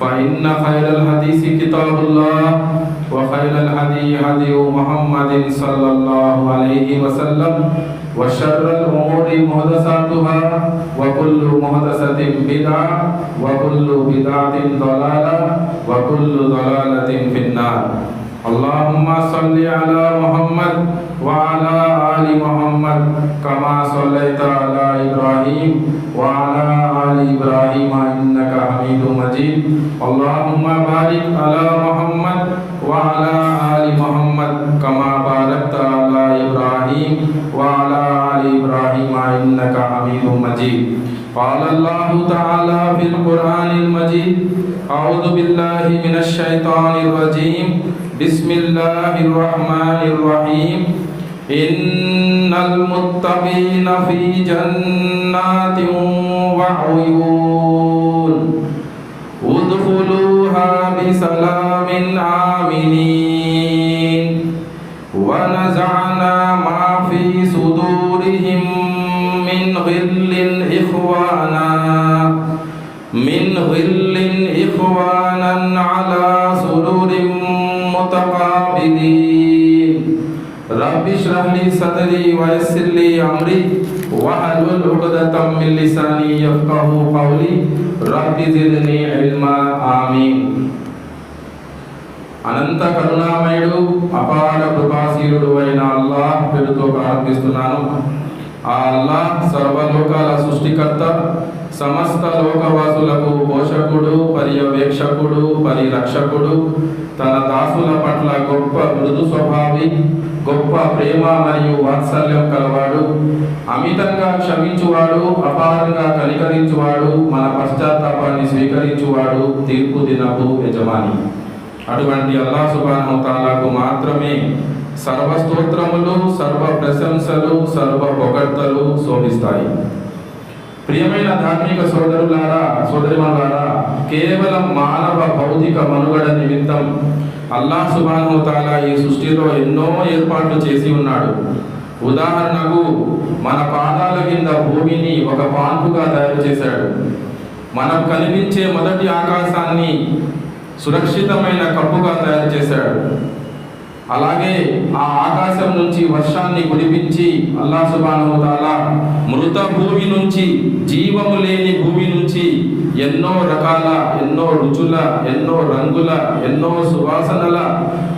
فإن خير الحديث كتاب الله وخير الهدي هدي محمد صلى الله عليه وسلم وشر الأمور محدثاتها وكل محدثة بدعة وكل بدعة ضلالة وكل ضلالة في النار اللهم صل على محمد وعلى آل محمد كما صليت على إبراهيم وعلى آل إبراهيم إنك حميد مجيد اللهم بارك على محمد وعلى آل محمد كما باركت على إبراهيم وعلى آل إبراهيم إنك حميد مجيد قال الله تعالى في القرآن المجيد أعوذ بالله من الشيطان الرجيم بسم الله الرحمن الرحيم إن المتقين في جنات وعيون ادخلوها بسلام آمنين ونزعنا ما في صدورهم من غل إخوانا من غل إخوانا على سرر متقابلين. رب اشرح لي صدري ويسر لي أمري واحلل عقدة من لساني يفقه قولي. رب زدني علما آمين. అనంత కరుణామయుడు అపార కృపాశీలుడు అయిన అల్లాహ్ పేరుతో ప్రారంభిస్తున్నాను ఆ అల్లాహ్ సర్వలోకాల సృష్టికర్త సమస్త లోకవాసులకు పోషకుడు పర్యవేక్షకుడు పరిరక్షకుడు తన దాసుల పట్ల గొప్ప మృదు స్వభావి గొప్ప ప్రేమ మరియు వాత్సల్యం కలవాడు అమితంగా క్షమించువాడు అపారంగా కనికరించువాడు మన పశ్చాత్తాపాన్ని స్వీకరించువాడు తీర్పు దినపు యజమాని. అటువంటి అల్లా సుబాను తాలాకు మాత్రమే సర్వ స్తోత్రములు సర్వ ప్రశంసలు సర్వ పొగడ్తలు శోభిస్తాయి. ప్రియమైన ధార్మిక సోదరులారా సోదరిమలారా కేవలం మానవ భౌతిక మనుగడ నిమిత్తం అల్లా సుబాను తాలా ఈ సృష్టిలో ఎన్నో ఏర్పాట్లు చేసి ఉన్నాడు. ఉదాహరణకు మన పాదాల కింద భూమిని ఒక పాన్పుగా తయారు చేశాడు. మనం కనిపించే మొదటి ఆకాశాన్ని సురక్షితమైన కప్పుగా తయారు చేశాడు. అలాగే ఆ ఆకాశం నుంచి వర్షాన్ని కురిపించి అల్లా సుబాను మృత భూమి నుంచి జీవము లేని భూమి నుంచి ఎన్నో రకాల ఎన్నో రుచుల ఎన్నో రంగుల ఎన్నో సువాసనల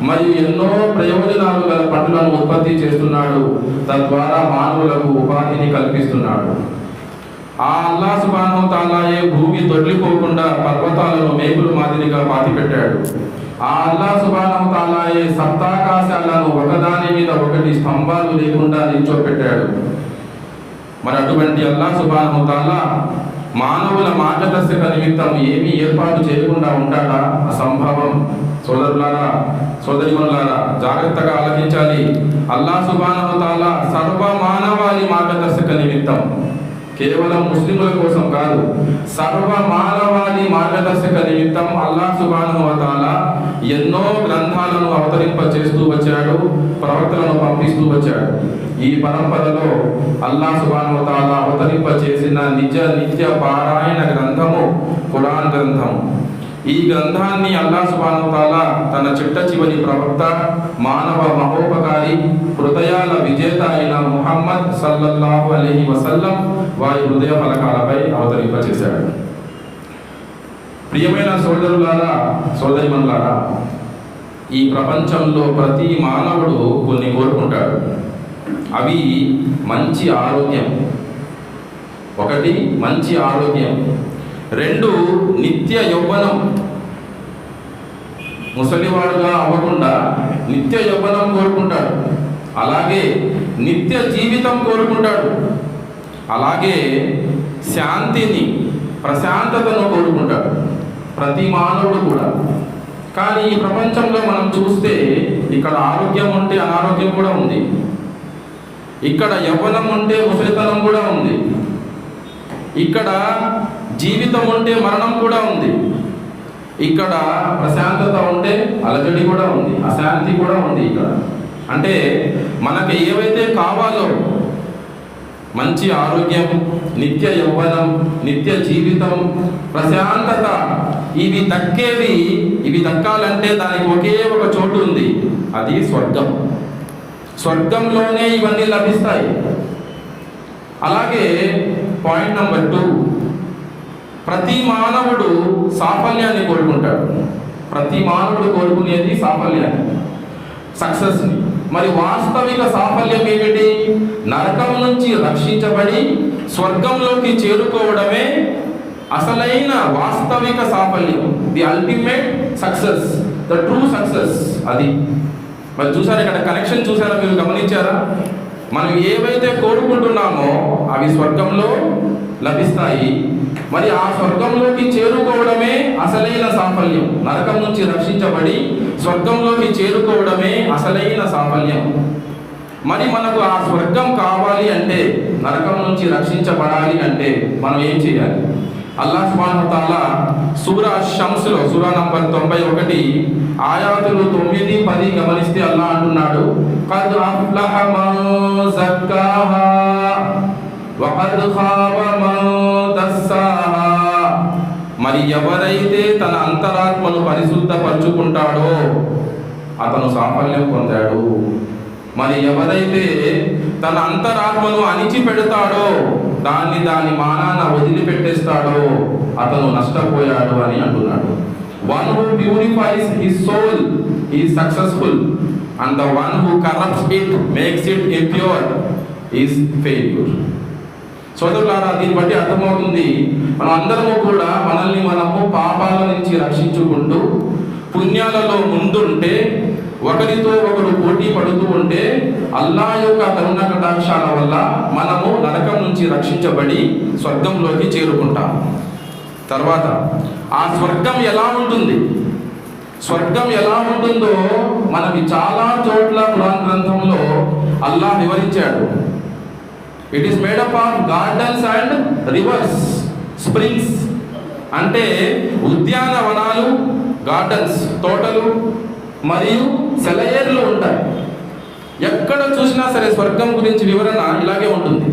మరియు ఎన్నో ప్రయోజనాలు గల పండ్లను ఉత్పత్తి చేస్తున్నాడు. తద్వారా మానవులకు ఉపాధిని కల్పిస్తున్నాడు. ఆ అల్లా సుబాను తాలాయే భూమి దొర్లిపోకుండా పర్వతాలను మేకులు మాదిరిగా పాతిపెట్టాడు ఆ అల్లా సుబాను తాలాయే సప్తాకాశాలను ఒకదాని మీద ఒకటి స్తంభాలు లేకుండా నిల్చోపెట్టాడు. మరి అటువంటి అల్లా సుబాను తాలా మానవుల మార్గదర్శక నిమిత్తం ఏమీ ఏర్పాటు చేయకుండా ఉంటాడా? అసంభవం. సోదరులారా సోదరిమనులారా జాగ్రత్తగా ఆలోచించాలి. అల్లా సుబాను తాలా సర్వ మానవాళి మార్గదర్శక నిమిత్తం. కేవలం ముస్లింల కోసం కాదు సర్వ మానవాళి మార్గదర్శక నిమిత్తం అల్లా సుబానువతాల ఎన్నో గ్రంథాలను అవతరింప చేస్తూ వచ్చాడు ప్రవక్తలను పంపిస్తూ వచ్చాడు. ఈ పరంపరలో అల్లా సుబానువతాల అవతరింప చేసిన నిజ నిత్య పారాయణ గ్రంథము ఖురాన్ గ్రంథం. ఈ గ్రంథాన్ని అల్లా సుబాను తన చిట్ట చివరి ప్రవక్త మానవ మహోపకారి హృదయాల విజేత అయిన ముహమ్మద్ సల్లల్లాహు అలైహి వసల్లం వారి హృదయ ఫలకాలపై అవతరింపచేశాడు. ప్రియమైన సోదరులారా సోదరిమన్లారా ఈ ప్రపంచంలో ప్రతి మానవుడు కొన్ని కోరుకుంటాడు. అవి మంచి ఆరోగ్యం. ఒకటి మంచి ఆరోగ్యం. రెండు నిత్య యౌవనం ముసలివాడుగా అవ్వకుండా నిత్య యవ్వనం కోరుకుంటాడు. అలాగే నిత్య జీవితం కోరుకుంటాడు. అలాగే శాంతిని ప్రశాంతతను కోరుకుంటాడు ప్రతి మానవుడు కూడా. కానీ ఈ ప్రపంచంలో మనం చూస్తే ఇక్కడ ఆరోగ్యం ఉంటే అనారోగ్యం కూడా ఉంది. ఇక్కడ యవ్వనం ఉంటే ముసలితనం కూడా ఉంది. ఇక్కడ జీవితం ఉంటే మరణం కూడా ఉంది. ఇక్కడ ప్రశాంతత ఉంటే అలజడి కూడా ఉంది. అశాంతి కూడా ఉంది ఇక్కడ. అంటే మనకి ఏవైతే కావాలో మంచి ఆరోగ్యం నిత్య యౌవనం నిత్య జీవితం ప్రశాంతత ఇవి దక్కేవి ఇవి దక్కాలంటే దానికి ఒకే ఒక చోటు ఉంది అది స్వర్గం. స్వర్గంలోనే ఇవన్నీ లభిస్తాయి. అలాగే పాయింట్ నెంబర్ టూ ప్రతి మానవుడు సాఫల్యాన్ని కోరుకుంటాడు. ప్రతి మానవుడు కోరుకునేది సాఫల్యాన్ని సక్సెస్ని. మరి వాస్తవిక సాఫల్యం ఏమిటి? నరకం నుంచి రక్షించబడి స్వర్గంలోకి చేరుకోవడమే అసలైన వాస్తవిక సాఫల్యం. The ultimate success the true success అది. మరి చూసారు ఇక్కడ కనెక్షన్ చూసారా మీరు గమనించారా? మనం ఏవైతే కోరుకుంటున్నామో అవి స్వర్గంలో లభిస్తాయి మరి ఆ స్వర్గంలోకి చేరుకోవడమే అసలైన సాఫల్యం. నరకం నుంచి రక్షించబడి స్వర్గంలోకి చేరుకోవడమే అసలైన సాఫల్యం. మరి మనకు ఆ స్వర్గం కావాలి అంటే నరకం నుంచి రక్షించబడాలి అంటే మనం ఏం చేయాలి? అల్లాహ్ సుబ్హానహు సూరా షమ్స్లో సూరా నంబర్ తొంభై ఒకటి ఆయాతులు తొమ్మిది పది గమనిస్తే అల్లా అంటున్నాడు మరి ఎవరైతే తన అంతరాత్మను పరిశుద్ధపరచుకుంటాడో అతను సాఫల్యం పొందాడు. మరి ఎవరైతే తన అంతరాత్మను అణిచిపెడతాడో దాన్ని దాని మానాన వదిలిపెట్టేస్తాడో అతను నష్టపోయాడు అని అంటున్నాడు. One who purifies his soul is successful and the one who corrupts it makes it impure is failure సోదరులారా దీన్ని బట్టి అర్థమవుతుంది మనం అందరము కూడా మనల్ని మనము పాపాల నుంచి రక్షించుకుంటూ పుణ్యాలలో ముందుంటే ఒకరితో ఒకరు పోటీ పడుతూ ఉంటే అల్లా యొక్క కరుణ కటాక్షాల వల్ల మనము నరకం నుంచి రక్షించబడి స్వర్గంలోకి చేరుకుంటాం. తర్వాత ఆ స్వర్గం ఎలా ఉంటుంది? స్వర్గం ఎలా ఉంటుందో మనకి చాలా చోట్ల పురాణ గ్రంథంలో అల్లా వివరించాడు. It is made up of gardens and rivers springs అంటే ఉద్యానవనాలు గార్డెన్స్ తోటలు మరియు సెలయేర్లు ఉంటాయి. ఎక్కడ చూసినా సరే స్వర్గం గురించి వివరణ ఇలాగే ఉంటుంది.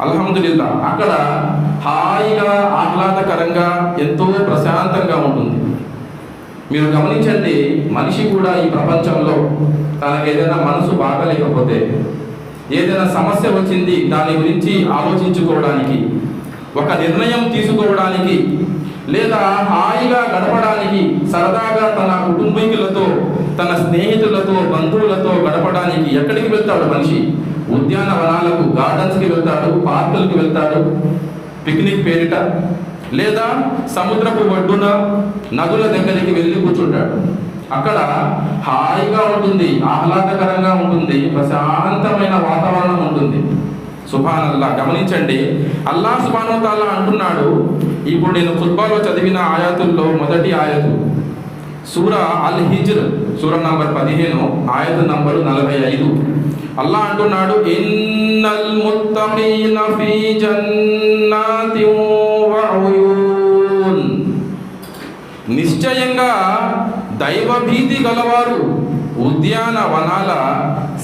అల్హమ్దుల్లా అక్కడ హాయిగా ఆహ్లాదకరంగా ఎంతో ప్రశాంతంగా ఉంటుంది. మీరు గమనించండి మనిషి కూడా ఈ ప్రపంచంలో తనకు ఏదైనా మనసు బాగలేకపోతే ఏదైనా సమస్య వచ్చింది దాని గురించి ఆలోచించుకోవడానికి ఒక నిర్ణయం తీసుకోవడానికి లేదా హాయిగా గడపడానికి సరదాగా తన కుటుంబీకులతో తన స్నేహితులతో బంధువులతో గడపడానికి ఎక్కడికి వెళ్తాడు మనిషి? ఉద్యానవనాలకు గార్డెన్స్కి వెళ్తాడు పార్కులకు వెళ్తాడు పిక్నిక్ పేరిట లేదా సముద్రపు ఒడ్డున నదుల దగ్గరికి వెళ్ళి కూర్చుంటాడు. అక్కడ హాయిగా ఉంటుంది ఆహ్లాదకరంగా ఉంటుంది ప్రశాంతమైన వాతావరణం ఉంటుంది. సుభాన్ అల్లా గమనించండి. అల్లా సుభాన్ అంటున్నాడు ఇప్పుడు నేను ఫుట్బాల్లో చదివిన ఆయాతుల్లో మొదటి ఆయతు. సూర అల్ హిజ్ర్ సూర నంబర్ పదిహేను ఆయత నంబరు నలభై ఐదు. అల్లా అంటున్నాడు ఇన్నల్ ముత్తఖీన ఫీ జన్నాతి నిశ్చయంగా దైవభీతి గలవారు ఉద్యాన వనాల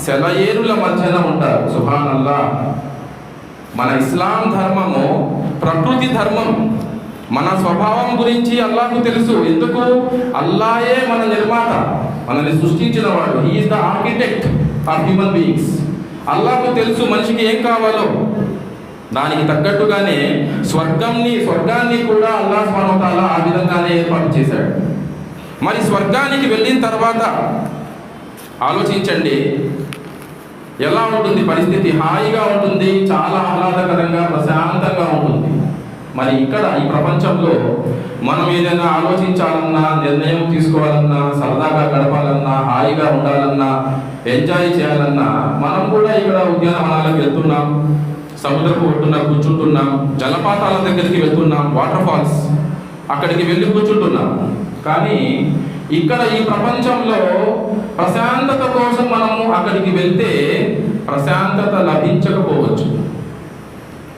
సెలయేరుల మధ్యన ఉంటారు. సుహానల్లా మన ఇస్లాం ధర్మము ప్రకృతి ధర్మం. మన స్వభావం గురించి అల్లాహకు తెలుసు. ఎందుకు? అల్లాయే మన నిర్మాత. మనల్ని సృష్టించిన వాడు. He is the architect of human beings అల్లాహకు తెలుసు మనిషికి ఏం కావాలో. దానికి తగ్గట్టుగానే స్వర్గంని స్వర్గాన్ని కూడా అల్లా స్వనతాల ఆ విధంగానే ఏర్పాటు చేశాడు. మరి స్వర్గానికి వెళ్ళిన తర్వాత ఆలోచించండి. ఎలా ఉంటుంది? పరిస్థితి హాయిగా ఉంటుంది చాలా ఆహ్లాదకరంగా ప్రశాంతంగా ఉంటుంది. మరి ఇక్కడ ఈ ప్రపంచంలో మనం ఏదైనా ఆలోచించాలన్నా నిర్ణయం తీసుకోవాలన్నా సరదాగా గడపాలన్నా హాయిగా ఉండాలన్నా ఎంజాయ్ చేయాలన్నా మనం కూడా ఇక్కడ ఉద్యానవనాలకు వెళ్తున్నాం. సముద్రపు ఒడ్డున కూర్చుంటున్నాం. జలపాతాల దగ్గరికి వెళ్తున్నాం. Water falls. అక్కడికి వెళ్ళి కూర్చుంటున్నాం. కానీ ఇక్కడ ఈ ప్రపంచంలో ప్రశాంతత కోసం మనము అక్కడికి వెళ్తే ప్రశాంతత లభించకపోవచ్చు.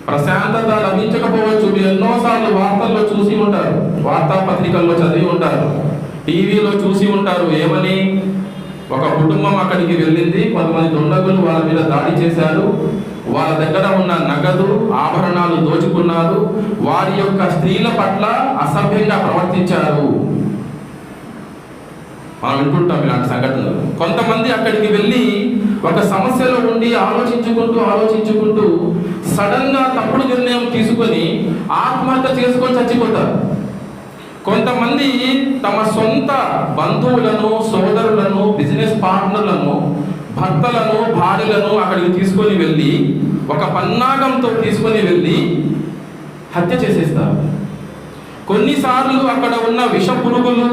ప్రశాంతత లభించకపోవచ్చు. మీరు ఎన్నోసార్లు వార్తల్లో చూసి ఉంటారు. వార్తాపత్రికల్లో చదివి ఉంటారు. టీవీలో చూసి ఉంటారు. ఏమని? ఒక కుటుంబం అక్కడికి వెళ్ళింది. కొంతమంది దుండగులు వాళ్ళ మీద దాడి చేశారు. వాళ్ళ దగ్గర ఉన్న నగదు ఆభరణాలు దోచుకున్నారు. వారి యొక్క స్త్రీల పట్ల అసభ్యంగా ప్రవర్తించారు. మనం వింటుంటాం ఇలాంటి సంఘటనలు. కొంతమంది అక్కడికి వెళ్ళి ఒక సమస్యలో ఉండి ఆలోచించుకుంటూ ఆలోచించుకుంటూ సడన్గా తప్పుడు నిర్ణయం తీసుకొని ఆత్మహత్య చేసుకొని చచ్చిపోతారు. కొంతమంది తమ సొంత బంధువులను సోదరులను బిజినెస్ పార్ట్నర్లను భర్తలను భార్యలను అక్కడికి తీసుకొని వెళ్ళి ఒక పన్నాగంతో తీసుకొని వెళ్ళి హత్య చేసేస్తారు. కొన్నిసార్లు అక్కడ ఉన్న విష పురుగులు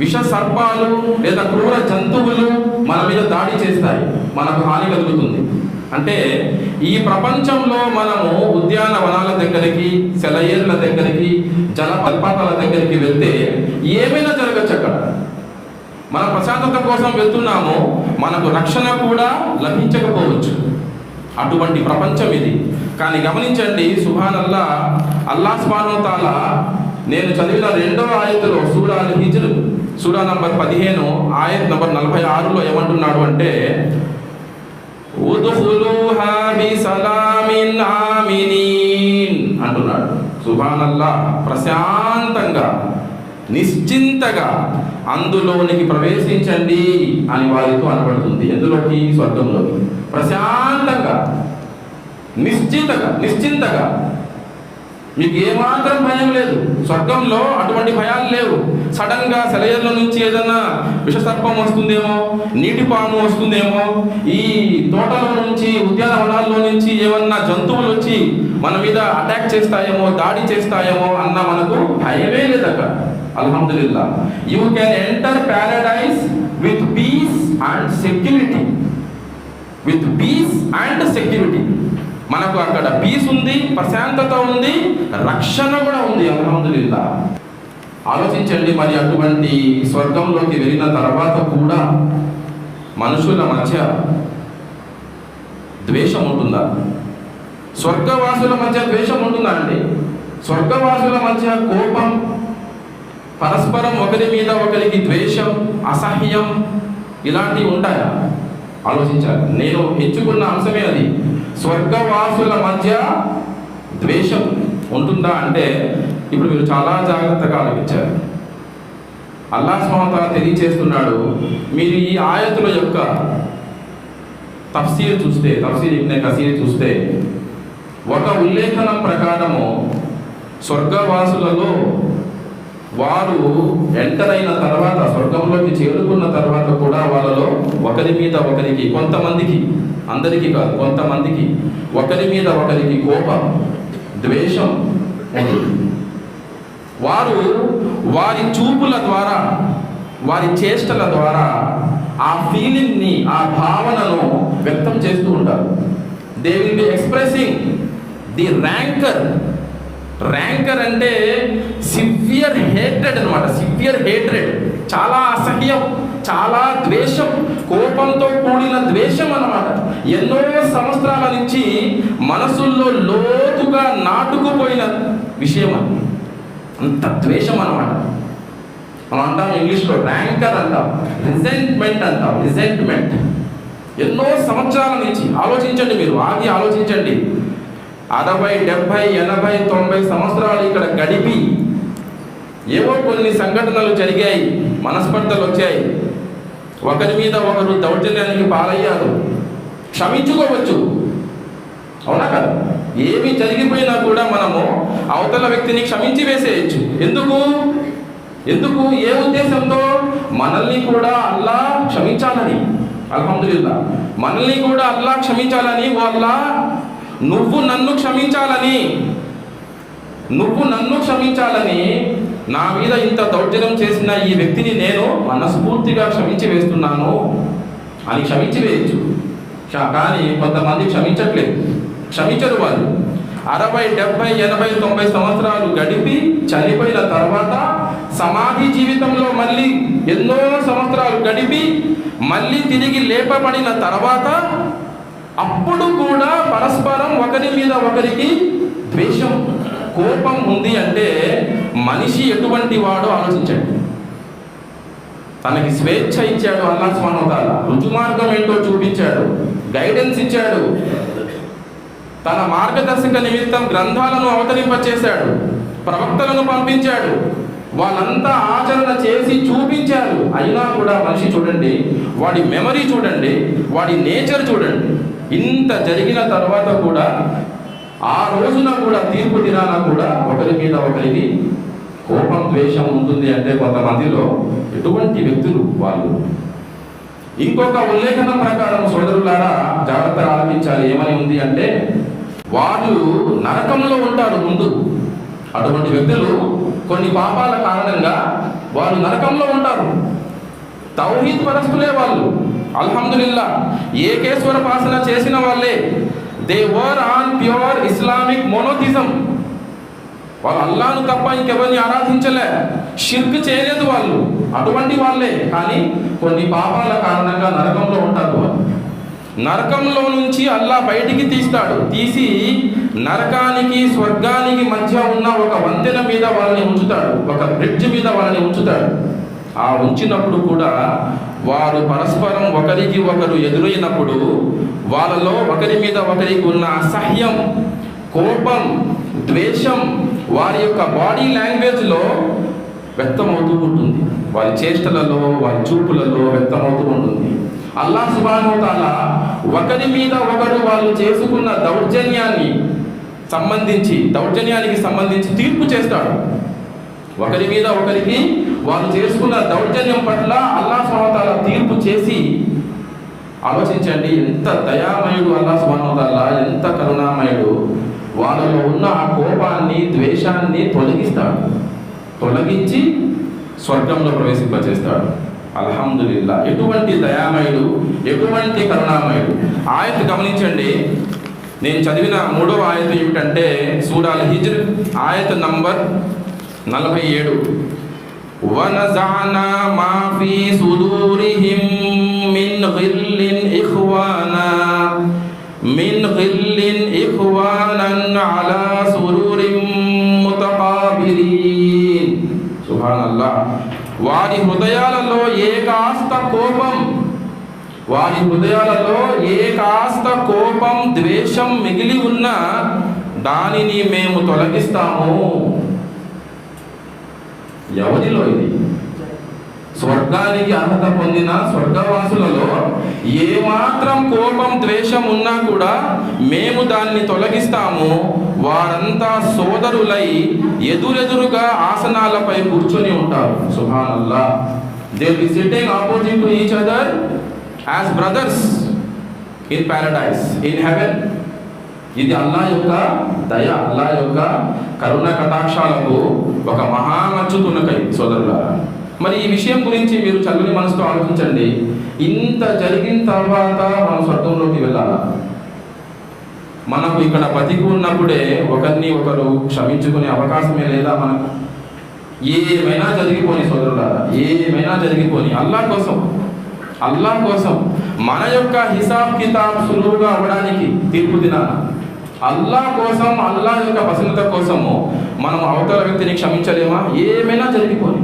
విష సర్పాలు లేదా క్రూర జంతువులు మన మీద దాడి చేస్తాయి. మనకు హాని కలుగుతుంది. అంటే ఈ ప్రపంచంలో మనము ఉద్యానవనాల దగ్గరికి సెలయేళ్ళ దగ్గరికి జలపల్పాతాల దగ్గరికి వెళ్తే ఏమైనా జరగచ్చు అక్కడ. మన ప్రశాంతత కోసం వెళ్తున్నాము. మనకు రక్షణ కూడా లభించకపోవచ్చు. అటువంటి ప్రపంచం ఇది. కానీ గమనించండి సుహాన్ అల్లా సుబానుతాల నేను చదివిన రెండవ ఆయతలో సూరా అల్ హిజ్ర్ సూరా నంబర్ పదిహేను ఆయత్ నంబర్ నలభై ఆరులో ఏమంటున్నాడు అంటే అంటున్నాడు. సుభానల్లా ప్రశాంతంగా నిశ్చింతగా అందులోనికి ప్రవేశించండి అని వారితో అనబడుతుంది. ఎందులోకి? స్వర్గంలోకి. ప్రశాంతంగా నిశ్చింతగా నిశ్చింతగా. మీకు ఏమాత్రం భయం లేదు. స్వర్గంలో అటువంటి భయాలు లేవు. సడన్గా సెలయర్ల నుంచి ఏదన్నా విషసర్పం వస్తుందేమో నీటి పాము వస్తుందేమో ఈ తోటల నుంచి ఉద్యానవనాల్లో నుంచి ఏమన్నా జంతువులు వచ్చి మన మీద అటాక్ చేస్తాయేమో దాడి చేస్తాయేమో అన్న మనకు భయమే లేదు అక్కడ. అల్హమ్దుల్లా you can enter paradise with peace and security with peace and security మనకు అక్కడ పీస్ ఉంది ప్రశాంతత ఉంది రక్షణ కూడా ఉంది అల్హమ్దుల్లా ఆలోచించండి మరి అటువంటి స్వర్గంలోకి వెళ్ళిన తర్వాత కూడా మనుషుల మధ్య ద్వేషం ఉంటుందా? స్వర్గవాసుల మధ్య ద్వేషం ఉంటుందా అండి? స్వర్గవాసుల మధ్య కోపం పరస్పరం ఒకరి మీద ఒకరికి ద్వేషం అసహ్యం ఇలాంటివి ఉంటాయా? ఆలోచించాలి. నేను ఎంచుకున్న అంశమే అది. స్వర్గవాసుల మధ్య ద్వేషం ఉంటుందా అంటే ఇప్పుడు మీరు చాలా జాగ్రత్తగా ఆలోచించారు అల్లా స్వామత తెలియచేస్తున్నాడు మీరు ఈ ఆయతుల యొక్క తఫ్సీర్ చూస్తే తఫ్సీర్ ఇబ్నే కసీర్ చూస్తే ఒక ఉల్లేఖనం ప్రకారము స్వర్గవాసులలో వారు ఎంటర్ అయిన తర్వాత స్వర్గంలోకి చేరుకున్న తర్వాత కూడా వాళ్ళలో ఒకరి మీద ఒకరికి కొంతమందికి అందరికీ కాదు కొంతమందికి ఒకరి మీద ఒకరికి కోపం ద్వేషం ఉంటుంది. వారు వారి చూపుల ద్వారా వారి చేష్టల ద్వారా ఆ ఫీలింగ్ని ఆ భావనను వ్యక్తం చేస్తూ ఉంటారు. They will be expressing the rancour rancour అంటే సివియర్ హేట్రెడ్ అనమాట సివియర్ హేట్రెడ్ చాలా అసహ్యం చాలా ద్వేషం కోపంతో కూడిన ద్వేషం అన్నమాట. ఎన్నో సంవత్సరాల నుంచి మనసుల్లో లోతుగా నాటుకుపోయిన విషయం అది. అంత ద్వేషం అన్నమాట. మనం అంటాం ఇంగ్లీష్లో ర్యాంకర్ అంటాం రిజెంట్మెంట్ అంటాం రిజెంట్మెంట్ ఎన్నో సంవత్సరాల నుంచి ఆలోచించండి మీరు ఆగి ఆలోచించండి. అరవై డెబ్బై ఎనభై తొంభై సంవత్సరాలు ఇక్కడ గడిపి ఏవో కొన్ని సంఘటనలు జరిగాయి మనస్పర్ధలు వచ్చాయి. ఒకరి మీద ఒకరు దౌర్జన్యానికి పాలయ్యారు. క్షమించుకోవచ్చు. అవునా కదా? ఏమి జరిగిపోయినా కూడా మనము అవతల వ్యక్తిని క్షమించి వేసేయచ్చు. ఎందుకు? ఎందుకు? ఏ ఉద్దేశంతో? మనల్ని కూడా అల్లా క్షమించాలని. అల్హమ్దుల్లా మనల్ని కూడా అల్లా క్షమించాలని వాళ్ళ నువ్వు నన్ను క్షమించాలని. నువ్వు నన్ను క్షమించాలని నా మీద ఇంత దౌర్జన్యం చేసిన ఈ వ్యక్తిని నేను మనస్ఫూర్తిగా క్షమించి వేస్తున్నాను అని క్షమించి వేయచ్చు. కానీ కొంతమంది క్షమించట్లేదు. క్షమించరు వాళ్ళు. అరవై డెబ్బై ఎనభై తొంభై సంవత్సరాలు గడిపి చనిపోయిన తర్వాత సమాధి జీవితంలో మళ్ళీ ఎన్నో సంవత్సరాలు గడిపి మళ్ళీ తిరిగి లేపబడిన తర్వాత అప్పుడు కూడా పరస్పరం ఒకరి మీద ఒకరికి ద్వేషం కోపం ఉంది అంటే మనిషి ఎటువంటి వాడో ఆలోచించండి. తనకి స్వేచ్ఛ ఇచ్చాడు అల్లా స్వానోతాల రుజుమార్గం ఏంటో చూపించాడు గైడెన్స్ ఇచ్చాడు. తన మార్గదర్శక నిమిత్తం గ్రంథాలను అవతరింపచేశాడు ప్రవక్తలను పంపించాడు. వాళ్ళంతా ఆచరణ చేసి చూపించారు. అయినా కూడా మనిషి చూడండి వాడి మెమరీ చూడండి వాడి నేచర్ చూడండి. ఇంత జరిగిన తర్వాత కూడా ఆ రోజున కూడా తీర్పు దినాన కూడా ఒకరి మీద ఒకరికి కోపం ద్వేషం ఉంటుంది అంటే కొంతమందిలో ఎటువంటి వ్యక్తులు వాళ్ళు. ఇంకొక ఉల్లేఖనం ప్రకారం సోదరులారా జాగ్రత్త ఆలకించాలి. ఏమని ఉంది అంటే వాళ్ళు నరకంలో ఉంటారు ముందు. అటువంటి వ్యక్తులు కొన్ని పాపాల కారణంగా వాళ్ళు నరకంలో ఉంటారు. తౌహీద్ పరస్తులే వాళ్ళు. అల్హమ్దుల్లా ఏకేశ్వర పాసన చేసిన వాళ్ళే? They were on pure Islamic monotheism వాళ్ళు అల్లాను తప్ప ఇంకెవరిని ఆరాధించలే. షిర్క్ చేయలేదు వాళ్ళు. అటువంటి వాళ్ళే. కానీ కొన్ని పాపాల కారణంగా నరకంలో ఉంటారు వాళ్ళు. నరకంలో నుంచి అల్లా బయటికి తీస్తాడు. తీసి నరకానికి స్వర్గానికి మధ్య ఉన్న ఒక వంతెన మీద వాళ్ళని ఉంచుతాడు. ఒక బ్రిడ్జ్ మీద వాళ్ళని ఉంచుతాడు. ఆ ఉంచినప్పుడు కూడా వారు పరస్పరం ఒకరికి ఒకరు ఎదురైనప్పుడు వాళ్ళలో ఒకరి మీద ఒకరికి ఉన్న అసహ్యం కోపం ద్వేషం వారి యొక్క బాడీ లాంగ్వేజ్లో వ్యక్తమవుతూ ఉంటుంది. వారి చేష్టలలో వారి చూపులలో వ్యక్తమవుతూ ఉంటుంది. అల్లా సుబానుతాల ఒకరి మీద ఒకరు వాళ్ళు చేసుకున్న దౌర్జన్యాన్ని సంబంధించి దౌర్జన్యానికి సంబంధించి తీర్పు చేస్తాడు. ఒకరి మీద ఒకరికి వాళ్ళు చేసుకున్న దౌర్జన్యం పట్ల అల్లా స్వామతాల తీర్పు చేసి ఆలోచించండి. ఎంత దయామయుడు అల్లా స్వామతాల ఎంత కరుణామయుడు. వాళ్ళలో ఉన్న ఆ కోపాన్ని ద్వేషాన్ని తొలగిస్తాడు. తొలగించి స్వర్గంలో ప్రవేశింపచేస్తాడు. అల్హమ్దుల్లా ఎటువంటి దయామయుడు ఎటువంటి కరుణామయుడు. ఆయత్ గమనించండి. నేను చదివిన మూడవ ఆయత ఏమిటంటే సూరాల్ హిజ్ర్ ఆయత నంబర్ నలభై ఏడు ونزعنا ما في صدورهم من غل إخوانا من غل إخوانا على سرور متقابلين سبحان الله వారి హృదయాలలో ఏ కాస్త కోపం వారి హృదయాలలో ఏ కాస్త కోపం ద్వేషం మిగిలి ఉన్నా దానిని మేము తొలగిస్తాము ఎవరిలో ఇది స్వర్గానికి అర్హత పొందిన స్వర్గవాసులలో ఏమాత్రం కోపం ద్వేషం ఉన్నా కూడా మేము దాన్ని తొలగిస్తాము. వారంతా సోదరులై ఎదురెదురుగా ఆసనాలపై కూర్చొని ఉంటారు. సుహానల్లా they be sitting opposite to each other as brothers in paradise in heaven ఇది అల్లా యొక్క దయ అల్లా యొక్క కరుణ కటాక్షాలకు ఒక మహామచ్చుతునకై సోదరులారా. మరి ఈ విషయం గురించి మీరు చల్లని మనసుతో ఆలోచించండి. ఇంత జరిగిన తర్వాత మనం స్వర్గంలోకి వెళ్ళాలా? మనకు ఇక్కడ బతికి ఉన్నప్పుడే ఒకరిని ఒకరు క్షమించుకునే అవకాశమే లేదా మనకు? ఏమైనా జరిగిపోని సోదరులారా ఏమైనా జరిగిపోని అల్లా కోసం అల్లా కోసం మన యొక్క హిసాబ్ కితాబ్ సులువుగా అవ్వడానికి తీర్పు దినాన అల్లా కోసం అల్లా యొక్క ప్రసన్నత కోసము మనం అవతల వ్యక్తిని క్షమించలేమా? ఏమైనా జరిగిపోయి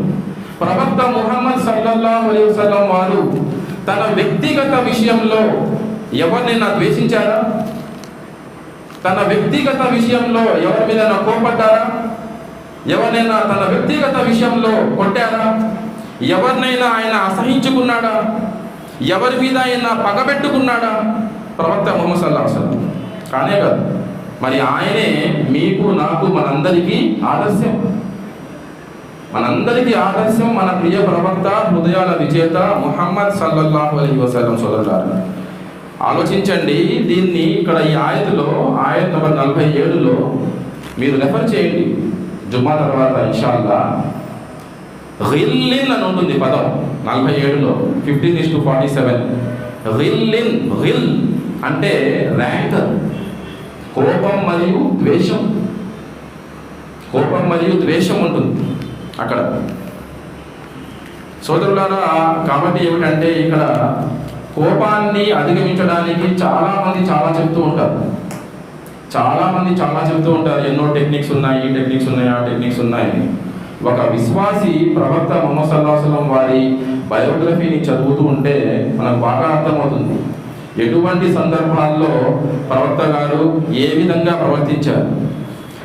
ప్రవక్త ముహమ్మద్ సల్లల్లాహు అలైహి వసల్లం వారు తన వ్యక్తిగత విషయంలో ఎవరినైనా ద్వేషించారా? తన వ్యక్తిగత విషయంలో ఎవరి మీద కోపడ్డారా? ఎవరినైనా తన వ్యక్తిగత విషయంలో కొట్టారా? ఎవరినైనా ఆయన అసహించుకున్నాడా? ఎవరి మీద ఆయన పగబెట్టుకున్నాడా? ప్రవక్త ముహమ్మద్ సల్లాహు కానీ కానే కాదు. మరి ఆయనే మీకు నాకు మనందరికీ ఆదర్శం. మనందరికీ ఆదర్శం మన ప్రియ ప్రవక్త హృదయాల విజేత ముహమ్మద్ సల్లల్లాహు అలీ వసలం సోదరులారు. ఆలోచించండి దీన్ని ఇక్కడ ఈ ఆయతలో ఆయత్ నెంబర్ నలభై ఏడులో మీరు రెఫర్ చేయండి. జుమ్మా తర్వాత ఇన్షాల్లా రిల్లిన్ అని ఉంటుంది పదం నలభై ఏడులో fifteen is to forty seven. రిల్లిన్ రిల్ అంటే ర్యాంక్. కోపం మరియు ద్వేషం. కోపం మరియు ద్వేషం ఉంటుంది అక్కడ. సోదరులారా కాబట్టి ఏమిటంటే ఇక్కడ కోపాన్ని అధిగమించడానికి చాలామంది చాలా చెప్తూ ఉంటారు. చాలామంది చాలా చెప్తూ ఉంటారు ఎన్నో టెక్నిక్స్ ఉన్నాయి ఈ టెక్నిక్స్ ఉన్నాయి ఆ టెక్నిక్స్ ఉన్నాయి ఒక విశ్వాసి ప్రవక్త మొహమ్మద్ సల్లాహం వారి బయోగ్రఫీని చదువుతూ ఉంటే మనకు బాగా అర్థమవుతుంది. ఎటువంటి సందర్భాల్లో ప్రవక్త గారు ఏ విధంగా ప్రవర్తించారు?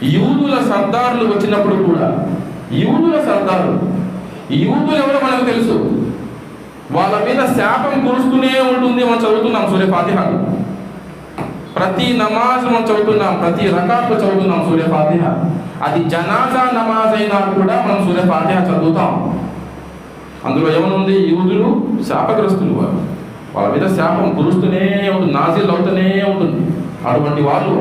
యూదుల సర్దారులు వచ్చినప్పుడు కూడా యూదుల సర్దారు యూదులు ఎవరో మనకు తెలుసు. వాళ్ళ మీద శాపం కురుస్తూనే ఉంటుంది మనం చదువుతున్నాం సూర్య ఫాతిహాలు. ప్రతి నమాజ్ మనం చదువుతున్నాం ప్రతి రకాలు చదువుతున్నాం సూర్య ఫాతిహ. అది జనాజా నమాజ్ అయినా కూడా మనం సూర్య ఫాతిహ చదువుతాం. అందులో ఏమనుంది? యూదులు శాపగ్రస్తులు వారు. వాళ్ళ మీద శాపం కురుస్తూనే ఉంటుంది నాజీలు అవుతూనే ఉంటుంది. అటువంటి వాళ్ళు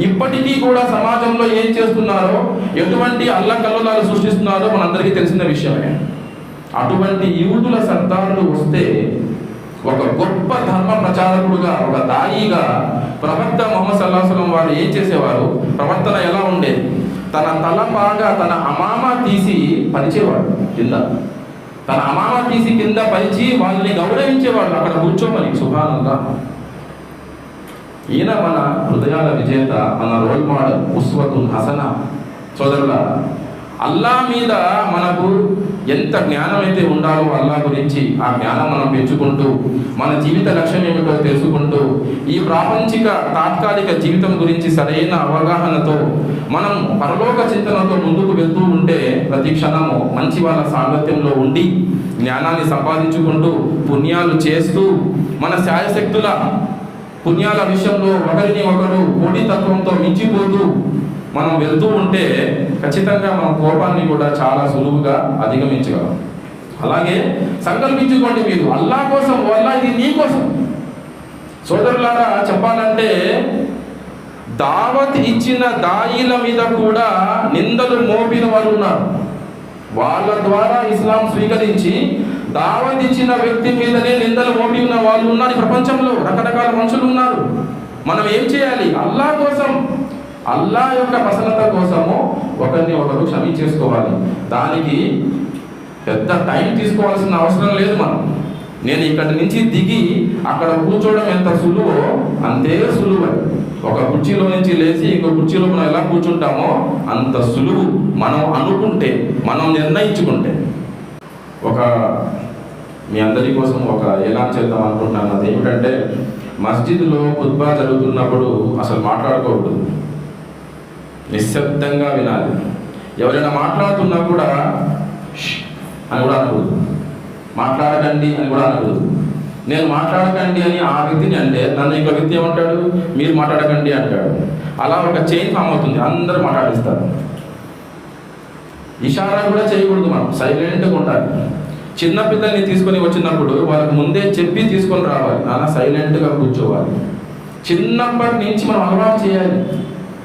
ఇప్పటికీ కూడా సమాజంలో ఏం చేస్తున్నారో ఎటువంటి అల్లకల్లోలాలు సృష్టిస్తున్నారో మనందరికీ తెలిసిన విషయమే. అటువంటి యూదుల సంతానులు వస్తే ఒక గొప్ప ధర్మ ప్రచారకుడుగా ఒక దాయిగా ప్రవక్త మొహమ్మద్ సల్లాహం వారు ఏం చేసేవారు? ప్రవర్తన ఎలా ఉండేది? తన తల బాగా తన అమామా తీసి పనిచేవాడు కింద తన అమామా తీసి కింద పంచి వాళ్ళని గౌరవించేవాళ్ళు అక్కడ కూర్చోమని. శుభానంగా ఈయన మన హృదయాల విజేత మన రోల్ మోడల్ ఉస్వతున్ హసన. సోదరుల అల్లా మీద మనకు ఎంత జ్ఞానం అయితే ఉండాలో అల్లా గురించి ఆ జ్ఞానం మనం పెంచుకుంటూ మన జీవిత లక్ష్యం ఏమిటో తెలుసుకుంటూ ఈ ప్రాపంచిక తాత్కాలిక జీవితం గురించి సరైన అవగాహనతో మనం పరలోక చింతనతో ముందుకు వెళ్తూ ఉంటే ప్రతి క్షణము మంచి వాళ్ళ సాంగత్యంలో ఉండి జ్ఞానాన్ని సంపాదించుకుంటూ పుణ్యాలు చేస్తూ మన శాయశక్తుల పుణ్యాల విషయంలో ఒకరిని ఒకరు పోటీతత్వంతో మించిపోతూ మనం వెళ్తూ ఉంటే ఖచ్చితంగా మన కోపాన్ని కూడా చాలా సులువుగా అధిగమించగలం. అలాగే సంకల్పించుకోండి మీరు అల్లా కోసం వల్ల ఇది నీ కోసం. సోదరులారా చెప్పాలంటే దావత్ ఇచ్చిన దాయిల మీద కూడా నిందలు మోపిన వారు ఉన్నారు. వాళ్ళ ద్వారా ఇస్లాం స్వీకరించి దావత్ ఇచ్చిన వ్యక్తి మీదనే నిందలు మోపి ఉన్న వాళ్ళు ఉన్నారు ప్రపంచంలో. రకరకాల మనుషులు ఉన్నారు. మనం ఏం చేయాలి? అల్లా కోసం అల్లా యొక్క ప్రసన్నత కోసము ఒకరిని ఒకరు క్షమించేసుకోవాలి. దానికి పెద్ద టైం తీసుకోవాల్సిన అవసరం లేదు మనం. నేను ఇక్కడి నుంచి దిగి అక్కడ కూర్చోవడం ఎంత సులువో అంతే సులువు. ఒక కుర్చీలో నుంచి లేచి ఇంకో కుర్చీలో మనం ఎలా కూర్చుంటామో అంత సులువు. మనం అనుకుంటే మనం నిర్ణయించుకుంటే. ఒక మీ అందరి కోసం ఒక ఎలాన్ చేద్దాం అనుకుంటున్నాను. అది ఏమిటంటే మస్జిద్లో ఖుద్బా జరుగుతున్నప్పుడు అసలు మాట్లాడుకోకూడదు. నిశ్శబ్దంగా వినాలి. ఎవరైనా మాట్లాడుతున్నా కూడా అని కూడా అనకూడదు. మాట్లాడకండి అని కూడా అనకూడదు. నేను మాట్లాడకండి అని ఆ వ్యక్తిని అంటే నన్ను ఇంకో వ్యక్తి ఏమంటాడు? మీరు మాట్లాడకండి అంటాడు. అలా ఒక చైన్ ఫామ్ అవుతుంది. అందరూ మాట్లాడిస్తారు. ఇషారా కూడా చేయకూడదు మనం. సైలెంట్గా ఉండాలి. చిన్న పిల్లల్ని తీసుకొని వచ్చినప్పుడు వాళ్ళకి ముందే చెప్పి తీసుకొని రావాలి. నాన్న సైలెంట్గా కూర్చోవాలి. చిన్నప్పటి నుంచి మనం అలవాటు చేయాలి.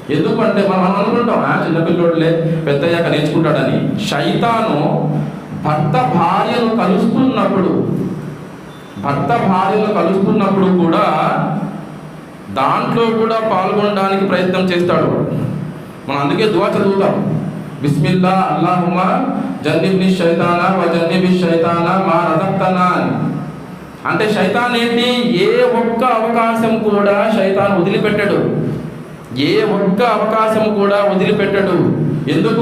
ఎందుకంటే మనం అనుకుంటాం "ఆ, చిన్నపిల్లోడులే పెద్దయ్యాక నేర్చుకుంటాడని. శైతాను భర్త భార్యను కలుస్తున్నప్పుడు భర్త భార్యను కలుస్తున్నప్పుడు కూడా దాంట్లో కూడా పాల్గొనడానికి ప్రయత్నం చేస్తాడు. మనం అందుకే దువా చదువుతాం. బిస్మిల్లా అల్లాహుమా జన్నిబ్ని శైతానా మా జన్నిబి శైతానా మా రజక్తనా అని. అంటే శైతాన్ ఏంటి ఏ ఒక్క అవకాశం కూడా శైతాన్ వదిలిపెట్టాడు. ఏ ఒక్క అవకాశం కూడా వదిలిపెట్టడు. ఎందుకు?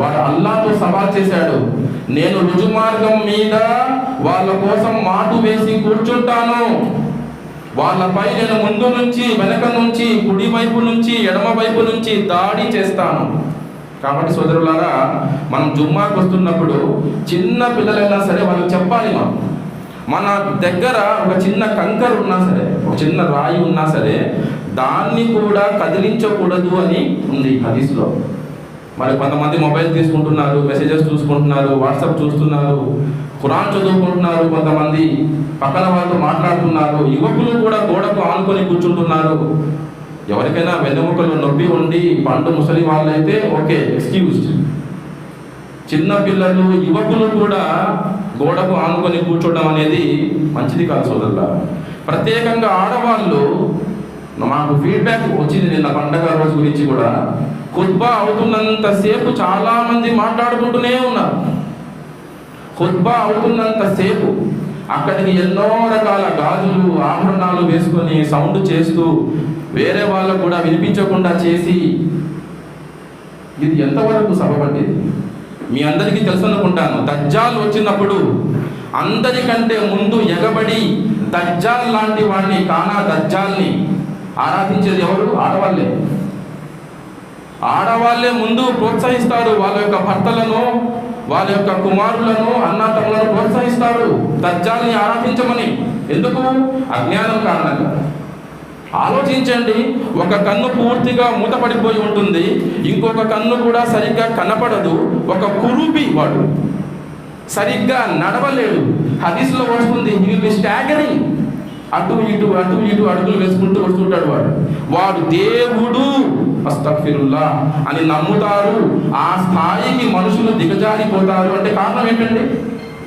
వాడు అల్లాతో సవాల్ చేశాడు. నేను రుజుమార్గం మీద వాళ్ళ కోసం మాటు వేసి కూర్చుంటాను. వాళ్ళపై నేను ముందు నుంచి వెనక నుంచి కుడి వైపు నుంచి ఎడమ వైపు నుంచి దాడి చేస్తాను. కాబట్టి సోదరులారా మనం జుమ్మాకి వస్తున్నప్పుడు చిన్న పిల్లలైనా సరే వాళ్ళకి చెప్పాలి మనం. మన దగ్గర ఒక చిన్న కంకర ఉన్నా సరే ఒక చిన్న రాయి ఉన్నా సరే దాన్ని కూడా కదిలించకూడదు అని ఉంది హదీస్లో. మరి కొంతమంది మొబైల్ తీసుకుంటున్నారు మెసేజెస్ చూసుకుంటున్నారు వాట్సాప్ చూస్తున్నారు ఖురాన్ చదువుకుంటున్నారు కొంతమంది పక్కన వాళ్ళతో మాట్లాడుతున్నారు యువకులు కూడా గోడకు ఆనుకొని కూర్చుంటున్నారు. ఎవరికైనా వెన్నెముకలు నొప్పి ఉండి పండు ముసలి వాళ్ళైతే ఓకే ఎక్స్క్యూజ్డ్ చిన్న పిల్లలు యువకులు కూడా గోడకు ఆనుకొని కూర్చోవడం అనేది మంచిది కాదు సోదరుల ప్రత్యేకంగా ఆడవాళ్ళు మాకు ఫీడ్బ్యాక్ వచ్చింది నిన్న పండగ రోజు గురించి కూడా. ఖుద్బా అవుతున్నంతసేపు చాలా మంది మాట్లాడుకుంటూనే ఉన్నారు. ఖుద్బా అవుతున్నంత సేపు అక్కడికి ఎన్నో రకాల గాజులు ఆభరణాలు వేసుకొని సౌండ్ చేస్తూ వేరే వాళ్ళకు కూడా వినిపించకుండా చేసి ఇది ఎంతవరకు సభపడింది మీ అందరికీ తెలుసు అనుకుంటాను. వచ్చినప్పుడు అందరికంటే ముందు ఎగబడి దజ్జాల్ లాంటి వాడిని కానా దజ్జాల్ని ఆరాధించేది ఎవరు? ఆడవాళ్ళే. ఆడవాళ్ళే ముందు ప్రోత్సహిస్తారు. వాళ్ళ యొక్క భర్తలను వాళ్ళ యొక్క కుమారులను అన్నతమ్ములను ప్రోత్సహిస్తారు. దజ్జాల్ని ఆరాధించమని. ఎందుకు? అజ్ఞానం కారణంగా. ఆలోచించండి. ఒక కన్ను పూర్తిగా మూతపడిపోయి ఉంటుంది. ఇంకొక కన్ను కూడా సరిగ్గా కనపడదు. ఒక కురూపి వాడు. సరిగ్గా నడవలేడు. హదీస్లో వస్తుంది హీ విల్ బి స్టాగరింగ్. అటు ఇటు అటు ఇటు అడుగులు వేసుకుంటూ వస్తుంటాడు వాడు. వాడు దేవుడు అస్తఫిరుల్లా అని నమ్ముతారు. ఆ స్థాయికి మనుషులు దిగజారిపోతారు. అంటే కారణం ఏంటండి?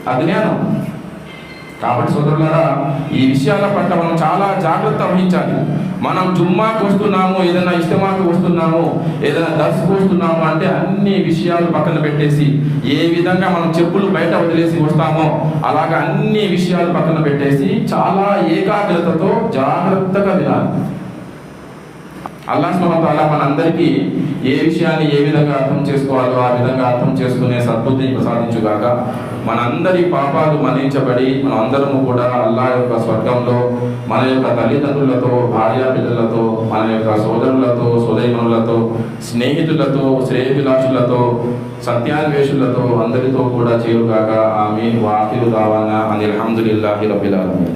అజ్ఞానం కాబట్టి సోదరులారా ఈ విషయాల పట్ల మనం చాలా జాగ్రత్త వహించాలి. మనం జుమ్మాకు వస్తున్నాము ఏదైనా ఇష్టమాకు వస్తున్నాము ఏదైనా దర్శకు వస్తున్నాము అంటే అన్ని విషయాలు పక్కన పెట్టేసి ఏ విధంగా మనం చెప్పులు బయట వదిలేసి వస్తామో అలాగ అన్ని విషయాలు పక్కన పెట్టేసి చాలా ఏకాగ్రతతో జాగ్రత్తగా వినాలి. అల్లా సుమతాల మనందరికీ ఏ విషయాన్ని ఏ విధంగా అర్థం చేసుకోవాలో ఆ విధంగా అర్థం చేసుకునే సద్బుద్ధిని ప్రసాదించుగాక. మనందరి పాపాలు మన్నించబడి మనం అందరము కూడా అల్లా యొక్క స్వర్గంలో మన యొక్క తల్లిదండ్రులతో భార్యాపిల్లలతో మన యొక్క సోదరులతో సోదరిమణులతో స్నేహితులతో శ్రేయభిలాషులతో సత్యాన్వేషులతో అందరితో కూడా చేరుగాక. ఆమె వాకిలు రావాలా అని అల్హమ్దులిల్లాహి రబ్బిల్ ఆలమీన్.